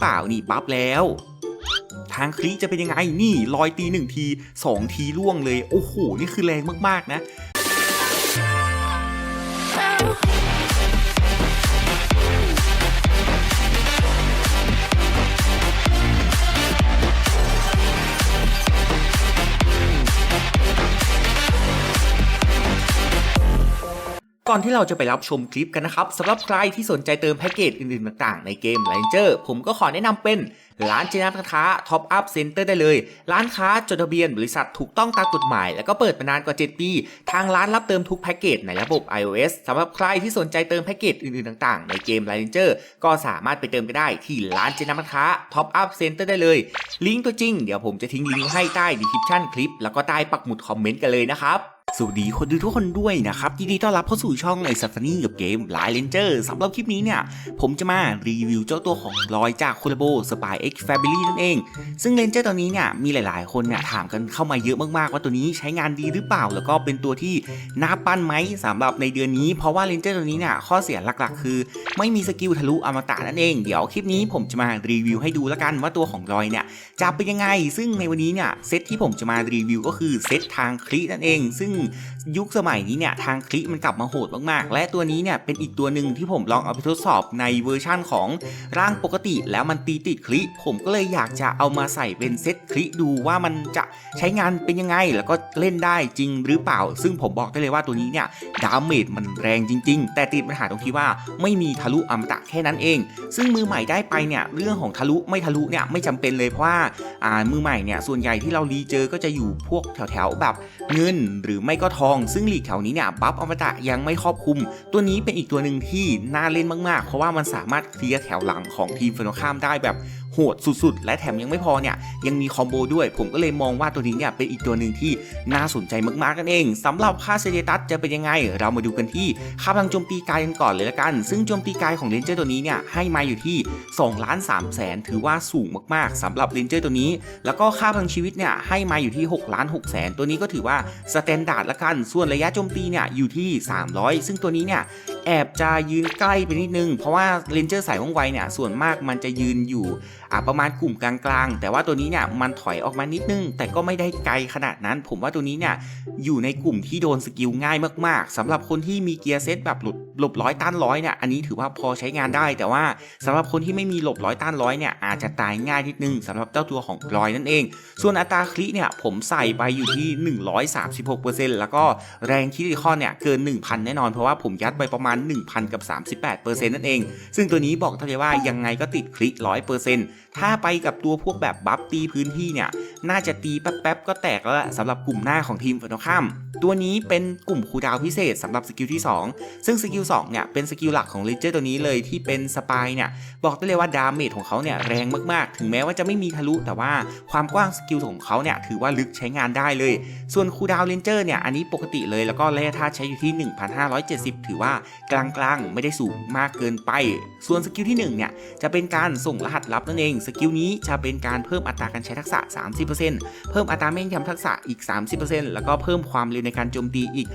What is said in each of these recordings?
เปล่านี่บัฟแล้ว ทางคลิจะเป็นยังไงนี่ลอยตีหนึ่งทีสองทีล่วงเลย โอ้โห นี่คือแรงมากๆนะ ก่อนที่เราจะไปรับชมคลิปกันนะครับสำหรับใครที่สนใจเติมแพ็กเกจอื่นๆต่างๆในเกม Ranger ผมก็ขอแนะนำเป็นร้านเจนัทค้าท็อปอัพเซ็นเตอร์ได้เลย ร้านค้าจดทะเบียนบริษัทถูกต้องตามกฎหมาย แล้วก็เปิดมานานกว่า 7 ปี ทางร้านรับเติมทุกแพ็กเกจในระบบ iOS สำหรับใครที่สนใจเติมแพ็กเกจอื่นๆต่างๆ ในเกม Ranger ก็สามารถไปเติมกันได้ที่ร้านเจนัทค้าท็อปอัพเซ็นเตอร์ได้เลย ลิงก์ตัวจริงเดี๋ยวผมจะทิ้งลิงก์ให้ใต้ดีคริปชั่นคลิปแล้วก็ใต้ปักหมุดคอมเมนต์กันเลยนะครับ สวัสดีคนดูทุกคนด้วยนะครับยินดีต้อนรับเข้าสู่ช่องในสัฟนี่กับเกมไลน์เลนเจอร์สำหรับคลิปนี้เนี่ย ผมจะมารีวิวเจ้าตัวของลอยจากคูลโบสปายเอ็กซ์แฟมิลี่นั่นเอง ซึ่งเลนเจอร์ตัวนี้เนี่ย มีหลายๆ คนเนี่ยถามกันเข้ามาเยอะมากๆ ว่าตัวนี้ใช้งานดีหรือเปล่า แล้วก็เป็นตัวที่น่าปั้นไหมสำหรับในเดือนนี้ เพราะว่าเลนเจอร์ตัวนี้เนี่ยข้อเสียหลักๆ คือ ไม่มีสกิลทะลุอมตะนั่นเองเดี๋ยวคลิปนี้ผมจะมารีวิวให้ดูแล้วกันว่าตัวของลอยเนี่ยจะเป็นยังไง ซึ่งในวันนี้เนี่ยเซตที่ผมจะมารีวิวก็คือเซตทางคลินั่นเอง ซึ่งยุคสมัยนี้เนี่ยทางคลิมันกลับมาโหดมากๆ และตัวนี้เนี่ยเป็นอีกตัวหนึ่งที่ผมลองเอาไปทดสอบในเวอร์ชั่นของร่างปกติ แล้วมันตีติดคลิผมก็เลยอยากจะเอามาใส่เป็นเซตคลิดูว่ามันจะใช้งานเป็นยังไง แล้วก็เล่นได้จริงหรือเปล่า ซึ่งผมบอกได้เลยว่าตัวนี้เนี่ยดาเมจมันแรงจริง ๆ แต่ติดปัญหาตรงที่ว่าไม่มีทะลุอมตะแค่นั้นเอง ซึ่งมือใหม่ได้ไปเนี่ยเรื่องของทะลุไม่ทะลุเนี่ยไม่จำเป็นเลยเพราะว่าอ่ามือใหม่เนี่ยส่วนใหญ่ที่เรารีเจอก็จะอยู่พวกแถวๆแบบเงินหรือไไม่ก็ทอง ซึ่งหลีกแถวนี้เนี่ยบัฟอมตะยังไม่ครอบคลุม ตัวนี้เป็นอีกตัวหนึ่งที่น่าเล่นมากๆ เพราะว่ามันสามารถเคลียร์แถวหลังของทีมฝั่งตรงข้ามได้แบบ หดสุดๆ และแถมยังไม่พอเนี่ยยังมีคอมโบด้วย ผมก็เลยมองว่าตัวนี้เนี่ยเป็นอีกตัวหนึ่งที่น่าสนใจมากๆกันเองสำหรับค่าเซเดตัสจะเป็นยังไง เรามาดูกันที่ค่าพลังโจมตีกายกันก่อนเลยละกัน ซึ่งโจมตีกายของเลนเจอร์ตัวนี้เนี่ยให้มาอยู่ที่2ล้าน3แสนถือว่าสูงมากๆสำหรับเลนเจอร์ตัวนี้ แล้วก็ค่าพลังชีวิตเนี่ยให้มาอยู่ที่6ล้าน6แสนตัวนี้ก็ถือว่าสแตนดาร์ดละกันส่วนระยะโจมตีเนี่ยอยู่ที่ 300 ซึ่งตัวนี้เนี่ยแอบจะยืนใกล้ไปนิดนึง เพราะว่าเลนเจอร์สายว่องไวเนี่ยส่วนมากมันจะยืนอยู่ประมาณกลุ่มกลางๆ แต่ว่าตัวนี้เนี่ยมันถอยออกมานิดนึง แต่ก็ไม่ได้ไกลขนาดนั้น ผมว่าตัวนี้เนี่ยอยู่ในกลุ่มที่โดนสกิลง่ายมากๆสำหรับคนที่มีเกียร์เซตแบบหลบหลบร้อยต้านร้อยเนี่ยอันนี้ถือว่าพอใช้งานได้ แต่ว่าสำหรับคนที่ไม่มีหลบร้อยต้านร้อยเนี่ยอาจจะตายง่ายนิดนึงสำหรับเจ้าตัวของรอยนั่นเอง ส่วนอัตราคลิเนี่ยผมใส่ไปอยู่ที่ 136%แล้วก็แรงคิดคอนเนี่ยเกิน 1,000 แน่นอนเพราะว่าผมยัดไปประมาณ1,000 กับ 38%นั่นเอง ซึ่งตัวนี้บอกท่านเลยว่ายังไงก็ติดคลิ100%ถ้าไปกับตัวพวกแบบบัฟตีพื้นที่เนี่ย น่าจะตีแป๊บๆก็แตกแล้วสำหรับกลุ่มหน้าของทีมฝั่งตรงข้าม ตัวนี้เป็นกลุ่มคูดาวพิเศษสำหรับสกิลที่ 2 ซึ่งสกิล2เนี่ยเป็นสกิลหลักของเลเจอร์ตัวนี้เลยที่เป็นสปายเนี่ยบอกได้เลยว่าดาเมจของเขาเนี่ยแรงมากๆ ถึงแม้ว่าจะไม่มีทะลุ แต่ว่าความกว้างสกิลของเขาเนี่ยถือว่าลึกใช้งานได้เลย ส่วนคูดาวเลนเจอร์เนี่ยอันนี้ปกติเลยแล้วก็ระยะท่าใช้อยู่ที่ 1570 ถือว่ากลางๆไม่ได้สูงมากเกินไป ส่วนสกิลที่1เนี่ยจะเป็นการส่งรหัสลับนั่นเอง สกิลนี้จะเป็นการเพิ่มอัตราการใช้ทักษะ 30%เพิ่มอัตราแม่นยำทักษะอีก 30%แล้วก็เพิ่มความเร็วในการโจมตีอีก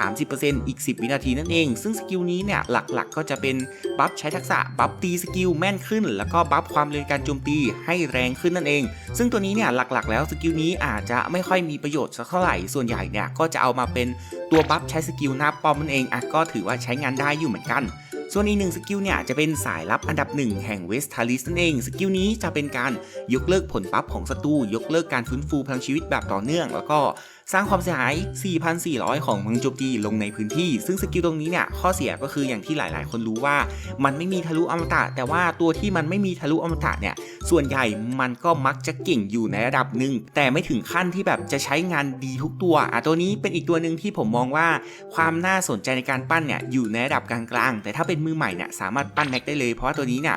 130%อีก 10 วินาทีนั่นเอง ซึ่งสกิลนี้เนี่ยหลักๆ ก็จะเป็นบัฟใช้ทักษะบัฟตีสกิลแม่นขึ้น แล้วก็บัฟความเร็วการโจมตีให้แรงขึ้นนั่นเอง ซึ่งตัวนี้เนี่ยหลักๆ แล้วสกิลนี้อาจจะไม่ค่อยมีประโยชน์สักเท่าไหร่ส่วนใหญ่เนี่ยก็จะเอามาเป็นตัวบัฟใช้สกิลหน้าป้อมนั่นเองอะก็ถือว่าใช้งานได้อยู่เหมือนกันส่วนอีกหนึ่งสกิลเนี่ยจะเป็นสายลับอันดับหนึ่งแห่งเวสทาลิสนั่นเองสกิลนี้จะเป็นการยกเลิกผลบัฟของศัตรูยกเลิกการฟื้นฟูพลังชีวิตแบบต่อเนื่อง แล้วก็ สร้างความเสียหาย 4,400 ของมังโจมตีลงในพื้นที่ ซึ่งสกิลตรงนี้เนี่ยข้อเสียก็คืออย่างที่หลาย ๆ คนรู้ว่ามันไม่มีทะลุอมตะ แต่ว่าตัวที่มันไม่มีทะลุอมตะเนี่ยส่วนใหญ่มันก็มักจะเก่งอยู่ในระดับหนึ่งแต่ไม่ถึงขั้นที่แบบจะใช้งานดีทุกตัวอะตัวนี้เป็นอีกตัวหนึ่งที่ผมมองว่าความน่าสนใจในการปั้นเนี่ยอยู่ในระดับกลางๆแต่ถ้าเป็นมือใหม่เนี่ยสามารถปั้นแม็กได้เลย เพราะว่าตัวนี้เนี่ย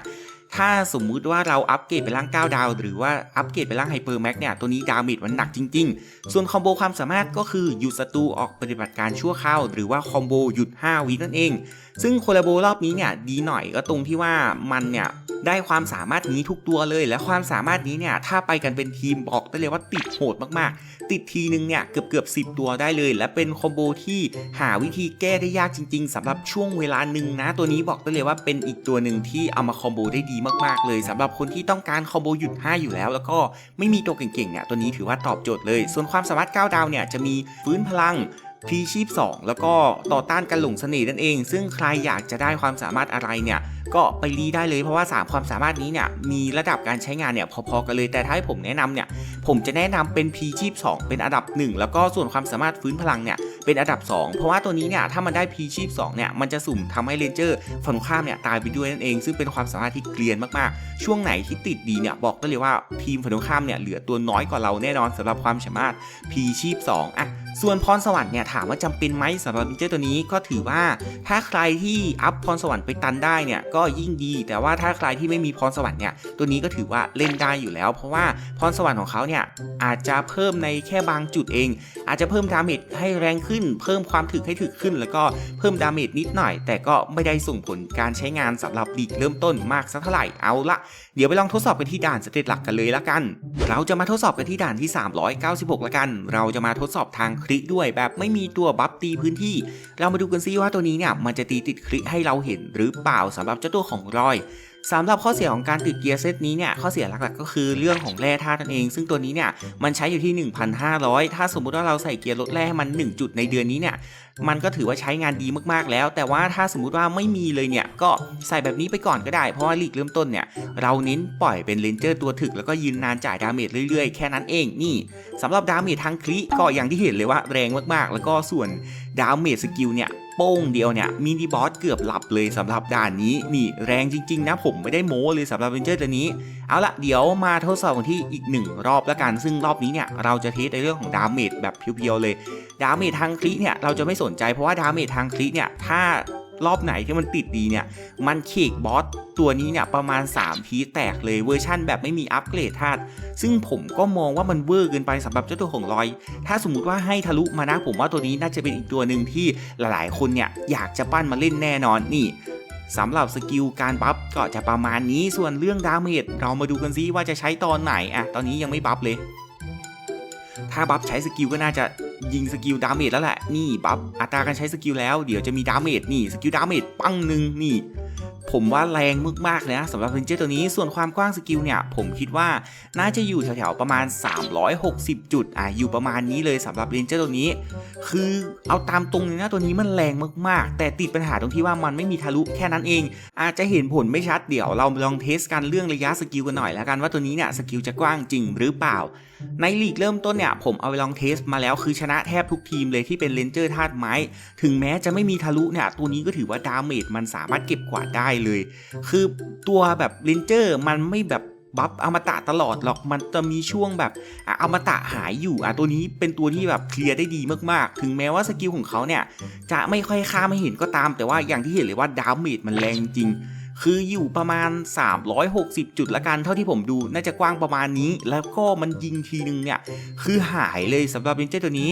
ถ้าสมมุติว่าเราอัปเกรดไปร่าง9ดาว หรือว่าอัปเกรดไปร่างไฮเปอร์แม็กเนี่ยตัวนี้ดาเมจมันหนักจริง ๆ ส่วนคอมโบความสามารถก็คือหยุดศัตรูออกปฏิบัติการชั่วคราวหรือว่าคอมโบหยุด 5 วินั่นเอง ซึ่งโคลาโบรอบนี้เนี่ยดีหน่อยก็ตรงที่ว่ามันเนี่ย ได้ความสามารถนี้ทุกตัวเลย และความสามารถนี้เนี่ยถ้าไปกันเป็นทีมบอกได้เลยว่าติดโหดมากๆ ติดทีนึงเนี่ยเกือบเกือบสิตัวได้เลย และเป็นคอมโบที่หาวิธีแก้ได้ยากจริง ๆสำหรับช่วงเวลาหนึ่งนะตัวนี้บอกได้เลยว่าเป็นอีกตัวหนึ่งที่เอามาคอมโบได้ดีมากๆเลยสำหรับคนที่ต้องการคอมโบหยุด5อยู่แล้ว แล้วก็ไม่มีตัวเก่งๆเนี่ยตัวนี้ถือว่าตอบโจทย์เลย ส่วนความสามารถ9ดาวเนี่ยจะมีฟื้นพลังพีชีพ 2 แล้วก็ต่อต้านการหลงเสน่ห์นั่นเอง ซึ่งใครอยากจะได้ความสามารถอะไรเนี่ย ก็ไปรีได้เลยเพราะว่า 3 ความสามารถนี้เนี่ยมีระดับการใช้งานเนี่ยพอๆกันเลยแต่ถ้าให้ผมแนะนำเนี่ยผมจะแนะนำเป็น P ชีพ2เป็นอันดับ 1 แล้วก็ส่วนความสามารถฟื้นพลังเนี่ยเป็นอันดับ 2 เพราะว่าตัวนี้เนี่ยถ้ามันได้ P ชีพ2เนี่ยมันจะสุ่มทำให้เรนเจอร์ฝั่งตรงข้ามเนี่ยตายไปด้วยนั่นเอง ซึ่งเป็นความสามารถที่เกลียนมากๆ ช่วงไหนที่ติดดีเนี่ยบอกได้เลยว่าทีมฝั่งตรงข้ามเนี่ยเหลือตัวน้อยกว่าเราแน่นอนสำหรับความสามารถ P ชีพ2อะ ส่วนพรสวรรค์เนี่ยถามว่าจำเป็นไหมสำหรับเรนเจอร์ตัวนี้ก็ถือว่าถ้าใครที่อัพพรสวรรค์ไปตันได้เนี่ยก็ยิ่งดี แต่ว่าถ้าใครที่ไม่มีพรสวรรค์เนี่ยตัวนี้ก็ถือว่าเล่นได้อยู่แล้ว เพราะว่าพรสวรรค์ของเขาเนี่ยอาจจะเพิ่มในแค่บางจุดเอง อาจจะเพิ่มดาเมจให้แรงขึ้น เพิ่มความถึกให้ถึกขึ้น แล้วก็เพิ่มดาเมจนิดหน่อย แต่ก็ไม่ได้ส่งผลการใช้งานสำหรับลีกเริ่มต้นมากสักเท่าไหร่เอาละเดี๋ยวไปลองทดสอบกันที่ด่านสเตตหลักกันเลยละกัน เราจะมาทดสอบกันที่ด่านที่ 396ละกัน เราจะมาทดสอบทางคลิด้วยแบบไม่มีตัวบัฟตีพื้นที่ เรามาดูกันซิว่าตัวนี้เนี่ยมันจะตีติดคลิให้เราเห็นหรือเปล่าสำหรับเจ้าตัวของรอย สำหรับข้อเสียของการติดเกียร์เซตนี้เนี่ยข้อเสียหลักๆ ก็คือเรื่องของแร่ธาตุนั่นเอง ซึ่งตัวนี้เนี่ยมันใช้อยู่ที่ 1,500 ถ้าสมมุติว่าเราใส่เกียร์ลดแร่ให้มัน 1 จุดในเดือนนี้เนี่ยมันก็ถือว่าใช้งานดีมากๆแล้ว แต่ว่าถ้าสมมุติว่าไม่มีเลยเนี่ยก็ใส่แบบนี้ไปก่อนก็ได้ เพราะว่าลีกเริ่มต้นเนี่ยเราเน้นปล่อยเป็นเลนเจอร์ตัวถึก แล้วก็ยืนนานจ่ายดาเมจเรื่อยๆ แค่นั้นเองนี่สำหรับดาเมจทางคลิก็อย่างที่เห็นเลยว่าแรงมากๆ แล้วก็ส่วนดาเมจสกิลเนี่ย โป้งเดียวเนี่ยมินิบอสเกือบหลับเลยสำหรับด่านนี้นี่แรงจริง ๆ นะผมไม่ได้โม้เลยสำหรับเวนเจอร์ตัวนี้ เอาละเดี๋ยวมาทดสอบกันที่อีกหนึ่งรอบแล้วกันซึ่งรอบนี้เนี่ยเราจะเทสในเรื่องของดาเมจแบบเพียวๆเลยดาเมจทางคลิเนี่ยเราจะไม่สนใจเพราะว่าดาเมจทางคลิเนี่ยถ้า รอบไหนที่มันติดดีเนี่ย มันเคกบอสตัวนี้เนี่ยประมาณ 3 พีแตกเลยเวอร์ชั่นแบบไม่มีอัปเกรดธาตุซึ่งผมก็มองว่ามันเวอร์เกินไปสำหรับเจ้าตัวของลอย ถ้าสมมุติว่าให้ทะลุมานะผมว่าตัวนี้น่าจะเป็นอีกตัวหนึ่งที่หลายๆ คนเนี่ยอยากจะปั้นมาเล่นแน่นอนนี่สำหรับสกิลการบัฟก็จะประมาณนี้ส่วนเรื่องดาเมจเรามาดูกันซิว่าจะใช้ตอนไหนอะตอนนี้ยังไม่บัฟเลย ถ้าบัฟใช้สกิลก็น่าจะ ยิงสกิลดาเมจแล้วแหละ นี่บัฟอัตราการใช้สกิลแล้ว เดี๋ยวจะมีดาเมจนี่สกิลดาเมจปังหนึ่งนี่ ผมว่าแรงมากๆเลยนะสำหรับเรนเจอร์ตัวนี้ส่วนความกว้างสกิลเนี่ย ผมคิดว่าน่าจะอยู่แถวๆประมาณ 360 จุดอะอยู่ประมาณนี้เลยสำหรับเรนเจอร์ตัวนี้ คือเอาตามตรงเลยนะตัวนี้มันแรงมากๆ แต่ติดปัญหาตรงที่ว่ามันไม่มีทะลุแค่นั้นเอง อาจจะเห็นผลไม่ชัดเดี๋ยวเราลองเทสกันเรื่องระยะสกิลกันหน่อยแล้วกันว่าตัวนี้เนี่ยสกิลจะกว้างจริงหรือเปล่า ในลีกเริ่มต้นเนี่ยผมเอาไปลองเทสมาแล้วคือชนะแทบทุกทีมเลยที่เป็นเลนเจอร์ธาตุไม้ ถึงแม้จะไม่มีทะลุเนี่ยตัวนี้ก็ถือว่าดาเมจมันสามารถเก็บกวาดได้เลย คือตัวแบบเลนเจอร์มันไม่แบบบัฟอมตะตลอดหรอกมันจะมีช่วงแบบอะอมตะหายอยู่อะตัวนี้เป็นตัวที่แบบเคลียร์ได้ดีมากๆ ถึงแม้ว่าสกิลของเขาเนี่ยจะไม่ค่อยค่าไม่เห็นก็ตาม แต่ว่าอย่างที่เห็นเลยว่าดาเมจมันแรงจริง คืออยู่ประมาณ 360 จุดละกันเท่าที่ผมดูน่าจะกว้างประมาณนี้ แล้วก็มันยิงทีนึงเนี่ยคือหายเลยสำหรับเรนเจอร์ตัวนี้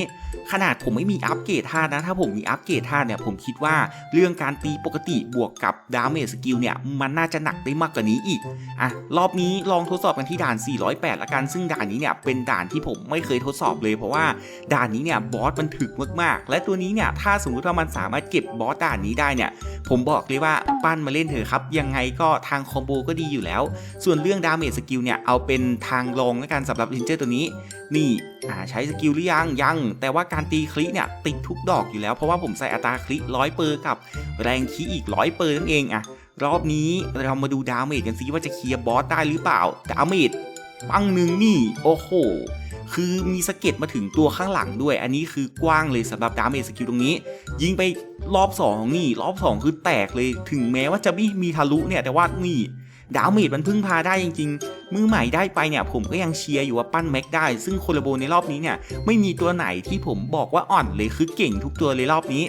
ขนาดผมไม่มีอัปเกรดท่านะถ้าผมมีอัปเกรดท่าเนี่ยผมคิดว่าเรื่องการตีปกติบวกกับดาเมจสกิลเนี่ยมันน่าจะหนักได้มากกว่านี้อีกอะรอบนี้ลองทดสอบกันที่ด่าน 408 ละกันซึ่งด่านนี้เนี่ยเป็นด่านที่ผมไม่เคยทดสอบเลย เพราะว่าด่านนี้เนี่ยบอสมันถึกมากๆ และตัวนี้เนี่ยถ้าสมมติว่ามันสามารถเก็บบอสด่านนี้ได้เนี่ยผมบอกเลยว่าปั้นมาเล่นเถอะครับยังไงก็ทางคอมโบก็ดีอยู่แล้ว ส่วนเรื่องดาเมจสกิลเนี่ยเอาเป็นทางรองแล้วกันสำหรับลินเจอร์ตัวนี้ นี่ใช้สกิลหรือยังยัง แต่ว่าการตีคลิเนี่ยติดทุกดอกอยู่แล้ว เพราะว่าผมใส่อัตราคลิร้อยเปอร์กับแรงคีอีกร้อยเปอร์นั่นเองอะรอบนี้เรามาดูดาเมจกันซิว่าจะเคลียร์บอสได้หรือเปล่า ดาเมจ ปังหนึ่งนี่ โอ้โห คือมีสะเก็ดมาถึงตัวข้างหลังด้วย อันนี้คือกว้างเลยสำหรับดาเมจสกิลตรงนี้ ยิงไปรอบ2นี่ รอบ 2 คือแตกเลยถึงแม้ว่าจะไม่มีทะลุเนี่ยแต่ว่านี่ดาเมจมันพึ่งพาได้จริงๆ มือใหม่ได้ไปเนี่ย ผมก็ยังเชียร์อยู่ว่าปั้นแม็กได้ ซึ่งโคลโบในรอบนี้เนี่ย ไม่มีตัวไหนที่ผมบอกว่าอ่อนเลยคือเก่งทุกตัวเลยรอบนี้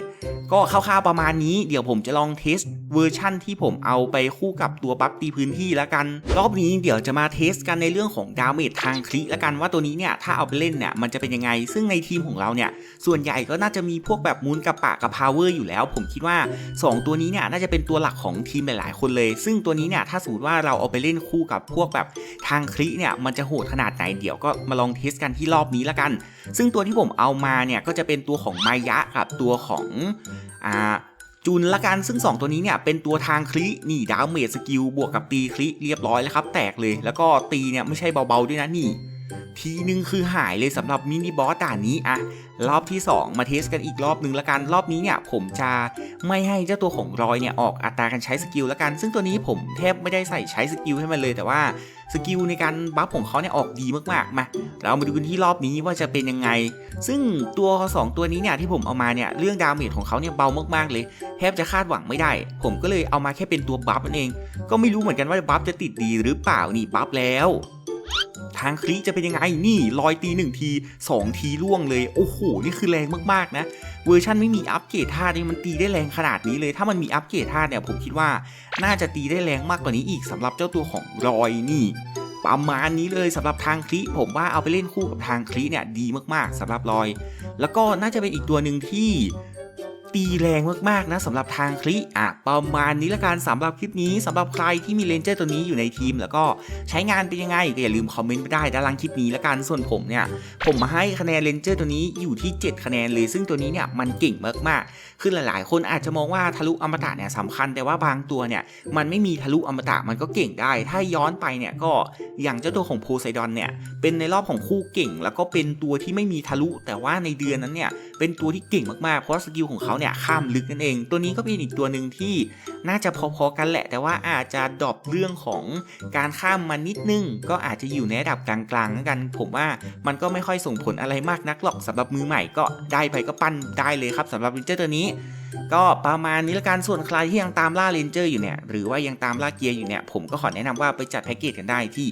ก็คร่าวๆประมาณนี้ เดี๋ยวผมจะลองเทส เวอร์ชั่นที่ผมเอาไปคู่กับตัวบัฟตีพื้นที่แล้วกัน รอบนี้เดี๋ยวจะมาเทสกันในเรื่องของดาเมจทางคลิแล้วกันว่าตัวนี้เนี่ยถ้าเอาไปเล่นเนี่ยมันจะเป็นยังไง ซึ่งในทีมของเราเนี่ยส่วนใหญ่ก็น่าจะมีพวกแบบมูนกับปะกับพาวเวอร์อยู่แล้ว ผมคิดว่า 2 ตัวนี้เนี่ยน่าจะเป็นตัวหลักของทีมหลายๆ คนเลย ซึ่งตัวนี้เนี่ยถ้าสมมติว่าว่าเราเอาไปเล่นคู่กับพวกแบบทางคลิเนี่ยมันจะโหดขนาดไหนเดี๋ยวก็มาลองเทสกันที่รอบนี้ละกัน ซึ่งตัวที่ผมเอามาเนี่ยก็จะเป็นตัวของมายะกับตัวของอ่า จุนละกันซึ่ง 2 ตัวนี้เนี่ยเป็นตัวทางคลินี่ดาวเมจสกิลบวกกับตีคลิเรียบร้อยแล้วครับ แตกเลย แล้วก็ตีเนี่ยไม่ใช่เบาๆด้วยนะนี่ ทีนึงคือหายเลยสำหรับมินิบอสด่านนี้อะรอบที่ 2 มาเทสกันอีกรอบหนึ่งละกันรอบนี้เนี่ยผมจะไม่ให้เจ้าตัวของรอยเนี่ยออกอัตราการใช้สกิลละกัน ซึ่งตัวนี้ผมแทบไม่ได้ใส่ใช้สกิลให้มันเลยแต่ว่าสกิลในการบัฟของเขาเนี่ยออกดีมากๆมาเรามาดูกันที่รอบนี้ว่าจะเป็นยังไง ซึ่งตัว 2 ตัวนี้เนี่ยที่ผมเอามาเนี่ยเรื่องดาเมจของเขาเนี่ยเบามากๆเลย แทบจะคาดหวังไม่ได้ ผมก็เลยเอามาแค่เป็นตัวบัฟนั่นเอง ก็ไม่รู้เหมือนกันว่าบัฟจะติดดีหรือเปล่านี่บัฟแล้ว ทางคลิจะเป็นยังไงนี่ลอยตี1ที2 ทีล่วงเลย โอ้โห นี่คือแรงมากๆนะ เวอร์ชันไม่มีอัปเกรดท่านี่มันตีได้แรงขนาดนี้เลย ถ้ามันมีอัปเกรดท่าเนี่ยผมคิดว่าน่าจะตีได้แรงมากกว่านี้อีกสำหรับเจ้าตัวของรอยนี่ประมาณนี้เลยสำหรับทางคลิผมว่าเอาไปเล่นคู่กับทางคลิเนี่ยดีมากๆสำหรับรอย แล้วก็น่าจะเป็นอีกตัวหนึ่งที่ ตีแรงมากๆนะสำหรับทางคลิอะประมาณนี้ละกันสำหรับคลิปนี้สำหรับใครที่มีเลนเจอร์ตัวนี้อยู่ในทีม แล้วก็ใช้งานเป็นยังไงก็อย่าลืมคอมเมนต์ไปได้ด้านล่างคลิปนี้ละกันส่วนผมเนี่ยผมมาให้คะแนนเลนเจอร์ตัวนี้อยู่ที่ 7 คะแนนเลย ซึ่งตัวนี้เนี่ยมันเก่งมากๆคือหลายๆ คนอาจจะมองว่าทะลุอมตะเนี่ยสำคัญแต่ว่าบางตัวเนี่ยมันไม่มีทะลุอมตะมันก็เก่งได้ ถ้าย้อนไปเนี่ยก็อย่างเจ้าตัวของโพไซดอนเนี่ยเป็นในรอบของคู่เก่ง แล้วก็เป็นตัวที่ไม่มีทะลุ แต่ว่าในเดือนนั้นเนี่ยเป็นตัวที่เก่งมากๆเพราะสกิลของเขาเนี่ยข้ามลึกนั่นเอง ตัวนี้ก็เป็นอีกตัวหนึ่งที่น่าจะพอๆกันแหละ แต่ว่าอาจจะดรอปเรื่องของการข้ามมานิดนึง ก็อาจจะอยู่ในระดับกลางๆแล้วกัน ผมว่ามันก็ไม่ค่อยส่งผลอะไรมากนักหรอกสำหรับมือใหม่ก็ได้ไปก็ปั้นได้เลยครับสำหรับวินเจอร์ตัวนี้ ก็ประมาณนี้ละกันส่วนใครที่ยังตามล่าเรนเจอร์อยู่เนี่ยหรือว่ายังตามล่าเกียร์อยู่เนี่ยผมก็ขอแนะนำว่าไปจัดแพ็กเกจกันได้ที่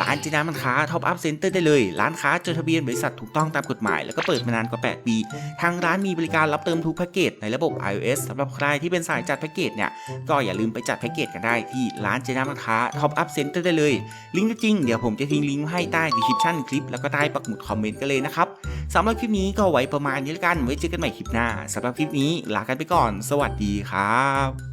ร้านจีนามันค้าท็อปอัพเซ็นเตอร์ได้เลย ร้านค้าจดทะเบียนบริษัทถูกต้องตามกฎหมาย แล้วก็เปิดมานานกว่า 8 ปี ทางร้านมีบริการรับเติมทุกแพ็กเกจในระบบ iOS สำหรับใครที่เป็นสายจัดแพ็กเกจเนี่ยก็อย่าลืมไปจัดแพ็กเกจกันได้ที่ร้านจีนามันค้าท็อปอัพเซ็นเตอร์ได้เลยลิงก์จริงเดี๋ยวผมจะทิ้งลิงก์ให้ใต้ดีคริปชั่นคลิปแล้วก็ใต้ปักหมุดคอมเมนต์กันเลยนะครับสำหรับคลิปนี้ก็ไว้ประมาณนี้ละกันไว้เจอกันใหม่คลิปหน้าสำหรับคลิปนี้ลากันไปก่อน สวัสดีครับ